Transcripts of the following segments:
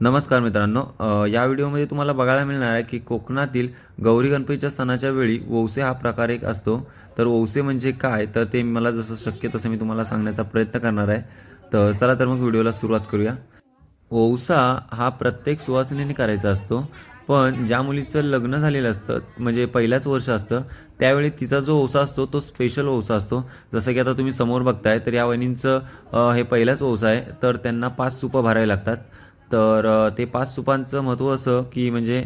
नमस्कार मित्रांनो. या व्हिडिओमध्ये तुम्हाला बघायला मिळणार आहे की कोकणातील गौरी गणपतीच्या सणाच्या वेळी वौसे हा प्रकार एक असतो. तर वौसे म्हणजे काय? तर ते मला जसं शक्य तसं मी तुम्हाला सांगण्याचा प्रयत्न करणार आहे. तर चला तर मग व्हिडिओला सुरुवात करूया. वौसा हा प्रत्येक सुवासिनीने करायचा असतो. पण ज्या मुलीचं लग्न झालेलं असतं म्हणजे पहिल्याच वर्ष असतं त्यावेळी तिचा जो ओसा असतो तो स्पेशल ओसा असतो. जसं की आता तुम्ही समोर बघताय तर या वहिनींचं हे पहिलाच ओसा आहे. तर त्यांना पाच सुपं भरावे लागतात. तर ते पाच सुपांचं महत्त्व असं की म्हणजे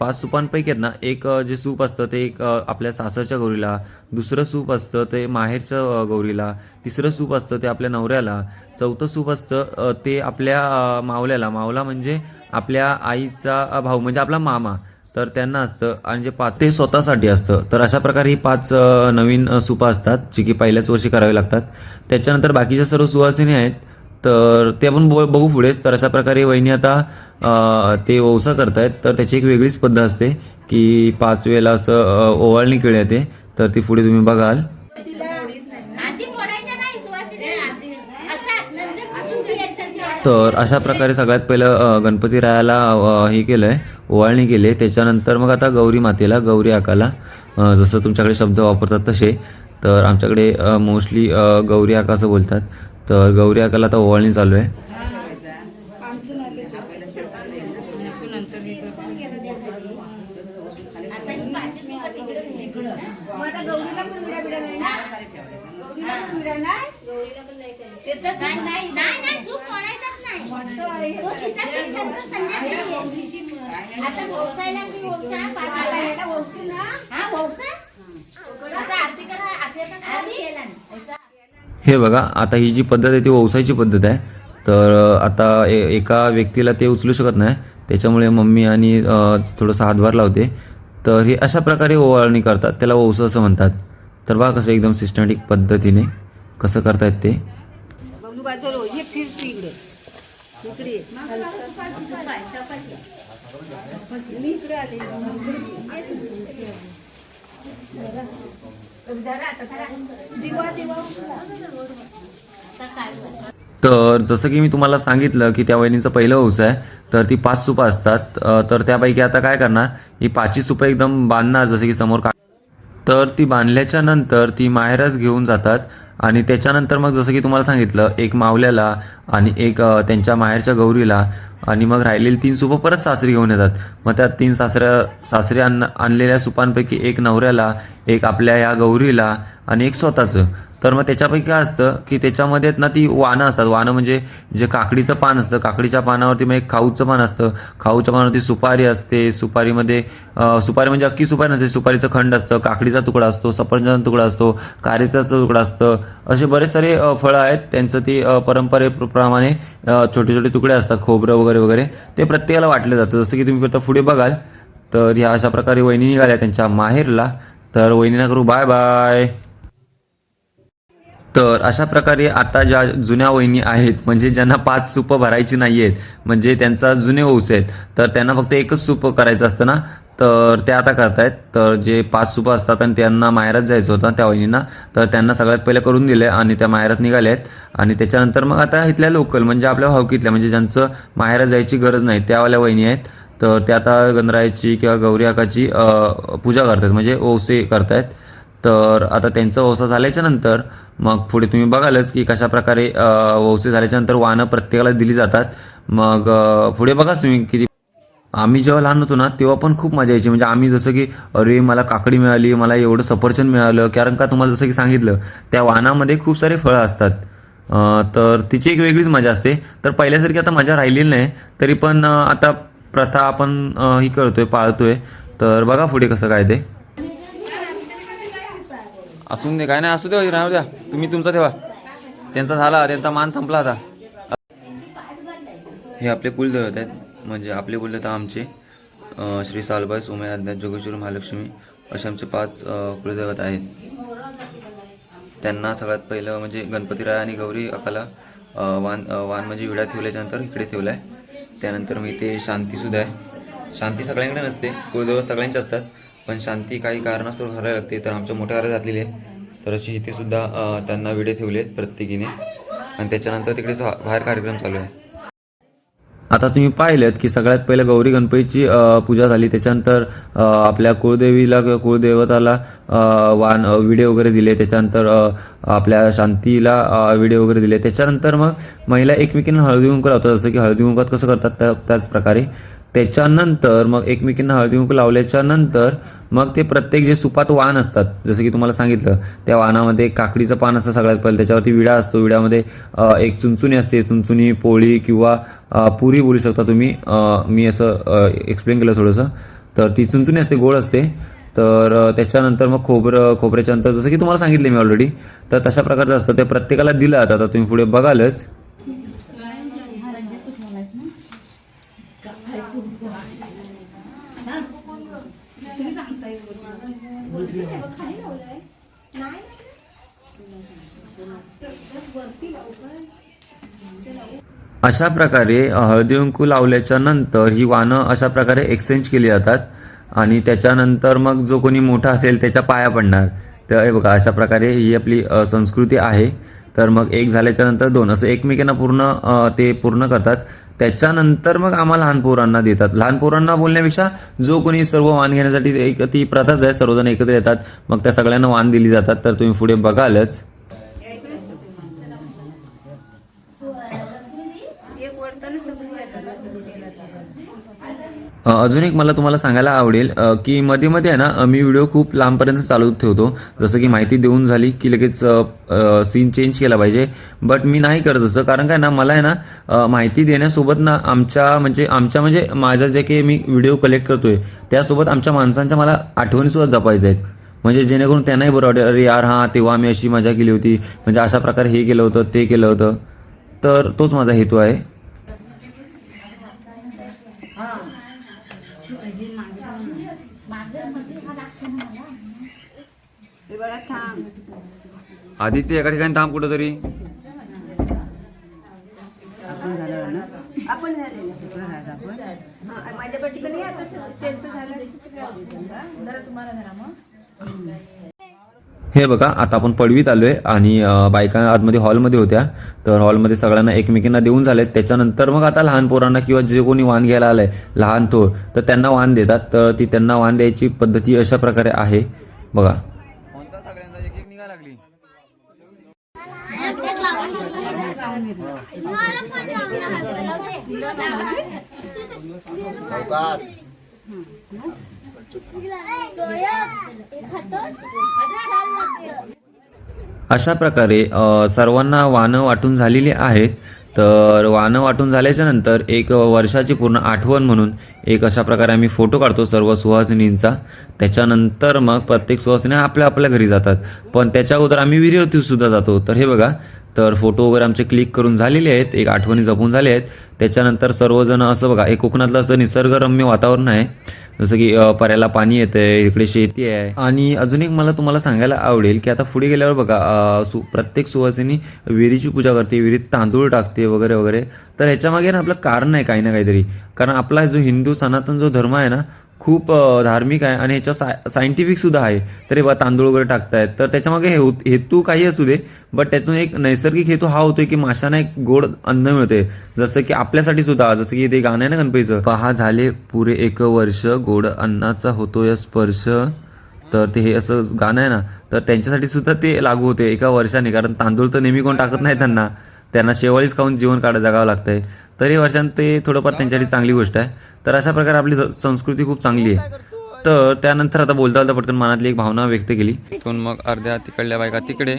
पाच सुपांपैकी आहेत ना एक जे सूप असतं ते एक आपल्या सासरच्या गौरीला दुसरं सूप असतं ते माहेरच्या गौरीला तिसरं सूप असतं ते आपल्या नवऱ्याला चौथं सूप असतं ते आपल्या मावल्याला. मावला म्हणजे आपल्या आईचा भाऊ म्हणजे आपला मामा. तर त्यांना असतं. आणि जे पाच ते स्वतःसाठी असतं. तर अशा प्रकारे ही पाच नवीन अ, सुपं असतात जी की पहिल्याच वर्षी करावी लागतात. त्याच्यानंतर बाकीच्या सर्व सुवासिनी आहेत. तर ते आपण ब बघू पुढेच. तर अशा प्रकारे वहिनी आता ते ओवसा करतायत. तर त्याची एक वेगळीच पद्धत असते की पाच वेळेला असं ओवाळणी केली जाते तर ती पुढे तुम्ही बघाल. तर अशा प्रकारे सगळ्यात पहिलं गणपती रायाला हे केलं आहे ओवाळणी केली आहे त्याच्यानंतर मग आता गौरी मातेला गौरी आकाला. जसं तुमच्याकडे शब्द वापरतात तसे. तर आमच्याकडे मोस्टली गौरी आका असं बोलतात. तर गौरी अकाला आता ओवाळणी चालू आहे. आता आरती करा आरती आधी हे बघा आता ही जी पद्धत आहे ती ओवसायची पद्धत आहे. तर आता ए एका व्यक्तीला ते उचलू शकत नाही. त्याच्यामुळे मम्मी आणि थोडंसं हातभार लावते. तर हे अशा प्रकारे ओवाळणी करतात. त्याला ओवसं असं म्हणतात. तर बघा कसं एकदम सिस्टमॅटिक पद्धतीने कसं करतायत ते. इकडे. तर जसं की मी तुम्हाला सांगितलं की त्या वहिनीचं पहिलं हौस आहे तर ती पाच सुपं असतात. तर त्यापैकी आता काय करणार? ही पाचही सुपं एकदम बांधणार जसं की समोर का तर ती बांधल्याच्या नंतर ती माहेरच घेऊन जातात. आणि त्याच्यानंतर मग जसं की तुम्हाला सांगितलं एक मावल्याला आणि एक त्यांच्या माहेरच्या गौरीला आणि मग राहिलेली तीन सुपं परत सासरी घेऊन येतात. मग त्या तीन सासऱ्या सासरी आण आणलेल्या सुपांपैकी एक नवऱ्याला एक आपल्या या गौरीला आणि एक स्वतःचं. तर मग त्याच्यापैकी काय असतं की त्याच्यामध्ये ना ती वानं असतात. वानं म्हणजे जे काकडीचं पान असतं. काकडीच्या पानावरती मग एक खाऊचं पान असतं. खाऊच्या पानावरती सुपारी असते. सुपारीमध्ये सुपारी म्हणजे अख्खी सुपारी नसते. सुपारीचं खंड असतं. काकडीचा तुकडा असतो. सफरचंदाचा तुकडा असतो. कारिताचा तुकडा असतं. असे बरेच सारे फळं आहेत. त्यांचं ती परंपरेप्रमाणे छोटे छोटे तुकडे असतात. खोबरं वगैरे वगैरे. ते प्रत्येकाला वाटलं जातं. जसं की तुम्ही आता पुढे बघाल तर ह्या अशा प्रकारे वहिनी निघाल्या त्यांच्या माहेरला. तर वहिनींना करू बाय बाय. तर अशा प्रकारे आता ज्या जुन्या वहिनी आहेत म्हणजे ज्यांना पाच सुपं भरायची नाही आहेत म्हणजे त्यांचा जुने ओस आहेत तर त्यांना फक्त एकच सूप करायचं असतं ना? तर ते आता करतायत. तर जे पाच सुपं असतात आणि त्यांना माहेरात जायचं होतं त्या वहिनींना तर त्यांना सगळ्यात पहिले करून दिलं आणि त्या माहेरात निघाल्या आहेत. आणि त्याच्यानंतर मग आता इथल्या लोकल म्हणजे आपल्या भावकीतल्या म्हणजे ज्यांचं माहेरात जायची गरज नाही त्यावाल्या वहिनी आहेत. तर त्या आता गणरायाची किंवा गौरी आकाची पूजा करतात म्हणजे ओसे करतायत. तर आता त्यांचं ओसा झाल्याच्यानंतर मग पुढे तुम्ही बघालच की कशा प्रकारे वौसे झाल्याच्यानंतर वाहनं प्रत्येकाला दिली जातात. मग पुढे बघाच तुम्ही किती आम्ही जेव्हा लहान होतो ना तेव्हा पण खूप मजा यायची. म्हणजे आम्ही जसं की अरे मला काकडी मिळाली मला एवढं सफरचंद मिळालं. कारण का तुम्हाला जसं की सांगितलं त्या वाहनामध्ये खूप सारे फळं असतात. तर तिची एक वेगळीच मजा असते. तर पहिल्यासारखी आता मजा राहिलेली नाही. तरी पण आता प्रथा आपण ही करतोय पाळतोय. तर बघा पुढे कसं काय ते. असून दे काय नाही असू दे राहू द्या. तुम्ही तुमचा ठेवा. त्यांचा झाला त्यांचा मान संपला आता. हे आपले कुलदैवत आहेत. म्हणजे आपले कुलदैवत आमचे श्री सालबाई सोमय अज्ञात जोगेश्वर महालक्ष्मी असे आमचे पाच कुलदैवत आहेत. त्यांना सगळ्यात पहिलं म्हणजे गणपतीराय आणि गौरी अकाला वान वान म्हणजे विडा ठेवल्याच्यानंतर इकडे ठेवला आहे त्यानंतर मी ते शांतीसुद्धा आहे. शांती सगळ्यांकडे नसते. कुलदैवत सगळ्यांचे असतात. पण शांती काही कारणास्तव घालायला लागते तर आमच्या मोठ्या घरात घातलेली आहे. तर अशी इथे सुद्धा त्यांना विडे ठेवले आहेत प्रत्येकीने. आणि त्याच्यानंतर तिकडे बाहेर कार्यक्रम चालू आहे. आता तुम्ही पाहिलेत की सगळ्यात पहिले गौरी गणपतीची पूजा झाली. त्याच्यानंतर आपल्या कुळदेवीला किंवा कुळदेवताला वान विडे वगैरे दिले. त्याच्यानंतर आपल्या शांतीला विडे वगैरे दिले. त्याच्यानंतर मग महिला एकमेकींना हळदी कुंकू लावतात. जसं की हळदी कुंकात कसं करतात त्या त्याच प्रकारे. त्याच्यानंतर मग एकमेकींना हळदी कुंकू लावल्याच्या नंतर मग ते प्रत्येक जे सुपात वाण असतात जसं की तुम्हाला सांगितलं त्या वाणामध्ये काकडीचं पान असतं सगळ्यात पहिलं त्याच्यावरती विडा असतो विड्यामध्ये एक चुंचुनी असते चुंचुणी पोळी किंवा पुरी बोलू शकता तुम्ही. मी असं एक्सप्लेन केलं थोडंसं. तर ती चुंचुनी असते गोड असते. तर त्याच्यानंतर मग खोबरं खोबऱ्याच्या नंतर जसं की तुम्हाला सांगितले मी ऑलरेडी तर तशा प्रकारचं असतं. ते प्रत्येकाला दिलं आता तुम्ही पुढे बघालच. अशा प्रकारे अ, हळदी लावल्याच्या नंतर ही वाणं अशा प्रकारे एक्सचेंज केली जातात आणि त्याच्यानंतर मग जो कोणी मोठा असेल त्याच्या पाया पडणार. तर हे बघा अशा प्रकारे ही आपली संस्कृती आहे. तर मग एक झाल्याच्यानंतर दोन. असं एकमेकांना पूर्ण ते पूर्ण करतात. त्याच्यानंतर मग आम्हाला लहान पोरांना देतात. लहान पोरांना बोलण्यापेक्षा जो कोणी सर्व वाण घेण्यासाठी एक ती प्रथाच आहे सर्वजण एकत्र येतात. मग त्या सगळ्यांना वाण दिली जातात. तर तुम्ही पुढे बघालच एक वळताना सगळी येतात अ, अजून एक मला तुम्हाला सांगायला आवडेल की मध्ये मध्ये आहे ना मी व्हिडिओ खूप लांबपर्यंत चालू ठेवतो. जसं की माहिती देऊन झाली की लगेच सीन चेंज केला पाहिजे. बट मी नाही करत असं कारण काय ना मला आहे ना माहिती देण्यासोबत ना आमच्या म्हणजे आमच्या म्हणजे माझं जे काही मी व्हिडिओ कलेक्ट करतोय त्यासोबत आमच्या माणसांच्या मला आठवणीसुद्धा जपायच्या आहेत. म्हणजे जेणेकरून त्यांनाही बरं वाटेल अरे यार हां तेव्हा आम्ही अशी मजा केली होती. म्हणजे अशा प्रकारे हे केलं होतं ते केलं होतं. तर तोच माझा हेतू आहे हे बघा थांब आदित्य एका ठिकाणी थांब कुठंतरी आपण झालं ना आपण झालेलं तिकडं राहायचं आपण हा, माझ्या पट्टीकडे या तसं त्यांचं झालं. जरा तुम्हाला धरा मग. हे बघा आता आपण पडवीत आलोय आणि बायका आतमध्ये हॉलमध्ये होत्या. तर हॉलमध्ये सगळ्यांना एकमेकींना देऊन झाले त्याच्यानंतर मग आता लहान पोरांना किंवा जे कोणी वाण घ्यायला आलंय लहान थोर तर त्यांना वाण देतात. तर ती त्यांना वाण द्यायची पद्धती अशा प्रकारे आहे. बघा. अशा प्रकारे सर्वांना वाणं वाटून झालेली आहेत. तर वाणं वाटून झाल्याच्यानंतर एक वर्षाची पूर्ण आठवण म्हणून एक अशा प्रकारे आम्ही फोटो काढतो सर्व सुहासिनींचा. त्याच्यानंतर मग प्रत्येक सुहासिनी आपल्या आपल्या घरी जातात. पण त्याच्या अगोदर आम्ही विहिरीवरती सुद्धा जातो. तर हे बघा तर फोटो वगैरे आमचे क्लिक करून झालेले आहेत एक आठवणी जपून झाले आहेत. त्याच्यानंतर सर्वजण असं बघा हे कोकणातलं असं निसर्गरम्य वातावरण आहे. जसं की अ, पर्याला पाणी येतंय इकडे शेती आहे. आणि अजून एक मला तुम्हाला सांगायला आवडेल की आता पुढे गेल्यावर बघा सु प्रत्येक सुवासिनी विहिरीची पूजा करते विहिरीत तांदूळ टाकते वगैरे वगैरे. तर ह्याच्यामागे ना आपलं कारण आहे काही ना काहीतरी. कारण आपला जो हिंदू सनातन जो धर्म आहे ना खूप धार्मिक आहे आणि ह्याच्या साय सायंटिफिक सुद्धा आहे. तर हे बा तांदूळ वगैरे टाकतायत. तर त्याच्यामागे हे हेतू काही असू दे बट त्यातून एक नैसर्गिक हेतू हा होतोय की माशांना एक गोड अन्न मिळते जसं की आपल्यासाठी सुद्धा जसं की ते गाणं आहे ना गणपतीचं. पहा झाले पुरे एक वर्ष गोड अन्नाचा होतोय स्पर्श. तर ते हे असं गाणं आहे ना तर त्यांच्यासाठी सुद्धा ते लागू होते एका वर्षाने कारण तांदूळ तर नेहमी कोण टाकत नाही त्यांना. त्यांना शेवाळीच खाऊन जीवन काढ जगावं आहे तरी वर्षांत ते थोडंफार त्यांच्यासाठी चांगली गोष्ट आहे. तर अशा प्रकारे आपली संस्कृती खूप चांगली आहे. तर त्यानंतर आता बोलता बोलता पटकन मनातली एक भावना व्यक्त केली. पण मग अर्ध्या तिकडल्या बायका तिकडे.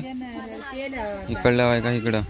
इकडल्या बायका इकडं.